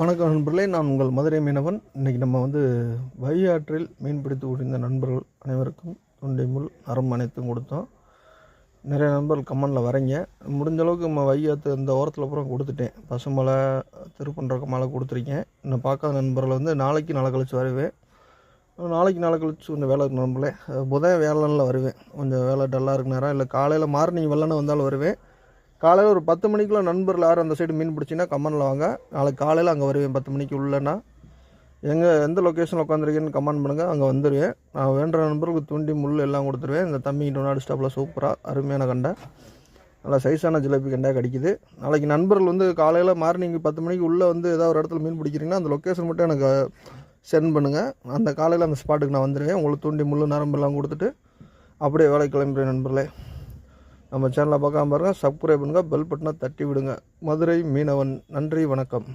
வணக்கம் நண்பர்களே நான் உங்கள் மதுரை மீனவன். இன்றைக்கி நம்ம வந்து வையாற்றில் மீன் பிடித்து கொண்டிருந்த நண்பர்கள் அனைவருக்கும் துண்டை முள் நரம் அனைத்தும் கொடுத்தோம். நிறைய நண்பர்கள் கமெண்டில் வரீங்க. முடிஞ்ச அளவுக்கு நம்ம வையாத்து இந்த ஓரத்தில் பூரா கொடுத்துட்டேன். பசுமலை திருப்பன்றக்க மலை கொடுத்துருக்கேன். இன்னும் பார்க்காத நண்பர்கள் வந்து நாளைக்கு நாளை கழிச்சு வருவேன். நாளைக்கு நாளை கழிச்சு கொஞ்சம் வேலை இருக்கு நண்பர்களே. புதன் வேலைனில் வருவேன். கொஞ்சம் வேலை டல்லாக இருக்கு நேரம் இல்லை காலையில் மார்னிங் வெள்ளன வந்தாலும் வருவேன். காலையில் ஒரு பத்து மணிக்குள்ள நண்பர்கள் யாரும் அந்த சைடு மீன் பிடிச்சிங்கன்னா கமெண்டில் வாங்க. நாளைக்கு காலையில் அங்கே வருவேன் பத்து மணிக்கு உள்ளேன்னா. எங்கே எந்த லொக்கேஷனில் உட்காந்துருக்கேன்னு கமெண்ட் பண்ணுங்கள் அங்கே வந்துடுவேன் நான் வேண்ட நண்பர்களுக்கு தூண்டி முள் எல்லாம் கொடுத்துருவேன். இந்த தம்பி டொனாடு ஸ்டாப்பில் சூப்பராக அருமையான கண்டை. நல்லா சைஸான ஜிலேபி கண்டாக கிடைக்குது. நாளைக்கு நண்பர்கள் வந்து காலையில் மார்னிங் பத்து மணிக்கு உள்ளே வந்து ஏதாவது ஒரு இடத்துல மீன் பிடிக்கிறீங்கன்னா அந்த லொக்கேஷன் மட்டும் எனக்கு சென்ட் பண்ணுங்கள் அந்த காலையில் அந்த ஸ்பாட்டுக்கு நான் வந்துடுவேன் உங்களுக்கு தூண்டி முள் நரம்பெல்லாம் கொடுத்துட்டு அப்படியே வேலை கிளம்புறேன் நண்பர்களே. நம்ம சேனலை பார்க்காம பாருங்கள் சப்ஸ்கிரைப் பண்ணுங்கள் பெல் பட்டனை தட்டி விடுங்க. மதுரை மீனவன். நன்றி. வணக்கம்.